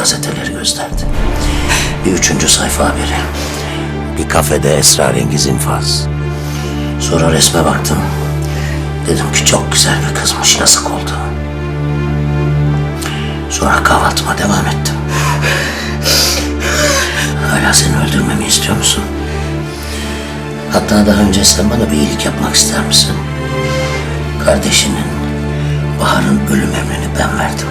gazeteleri gösterdi. Bir üçüncü sayfa haberi. Bir kafede esrarengiz infaz. Sonra resme baktım. Dedim ki çok güzel bir kızmış, yazık oldu. Sonra kahvaltıma devam ettim. Hala seni öldürmemi istiyor musun? Hatta daha önce sen bana bir iyilik yapmak ister misin? Kardeşinin, Bahar'ın ölüm emrini ben verdim.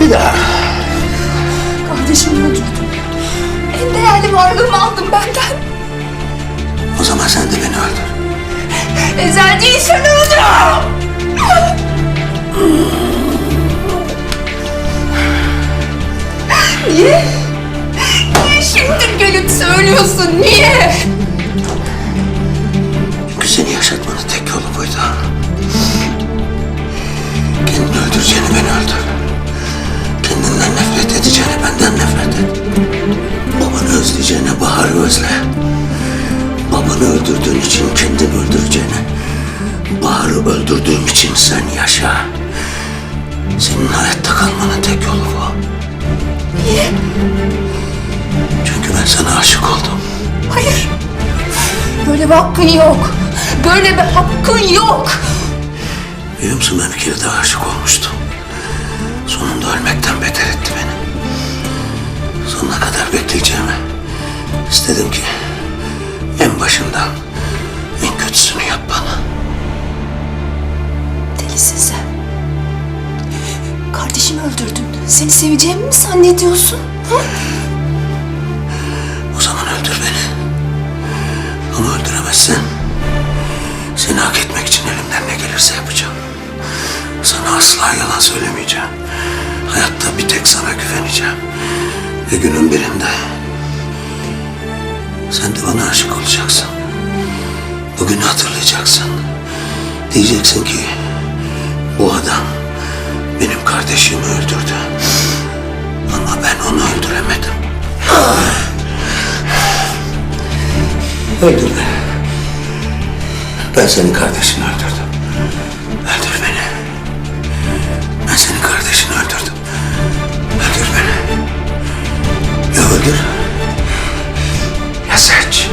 Bir daha. Kardeşimi öldürdüm. En değerli varlığımı aldın benden. O zaman sen de beni öldür. Ezel değilsen öldür. Niye? Niye şimdi gelip söylüyorsun? Niye? Bahar'ı özle. Babanı öldürdüğün için kendini öldüreceğine Bahar'ı öldürdüğüm için sen yaşa. Senin hayatta kalmanın tek yolu bu. Niye? Çünkü ben sana aşık oldum. Hayır. Böyle bir hakkın yok. Böyle bir hakkın yok. Biliyor musun ben bir kere daha aşık olmuştum. Sonunda ölmekten beter etti beni. Sonuna kadar bekleyeceğimi istedim ki en başından en kötüsünü yap bana. Delisin sen. Kardeşimi öldürdün. Seni seveceğimi mi zannediyorsun? Hı? O zaman öldür beni. Ama öldüremezsen seni hak etmek için elimden ne gelirse yapacağım. Sana asla yalan söylemeyeceğim. Hayatta bir tek sana güveneceğim. Ve günün birinde sen de bana aşık olacaksın. Bugünü hatırlayacaksın. Diyeceksin ki bu adam benim kardeşimi öldürdü. Ama ben onu öldüremedim. Öldürme. Ben senin kardeşini öldürdüm. Öldür beni. Ben senin kardeşini Acerte.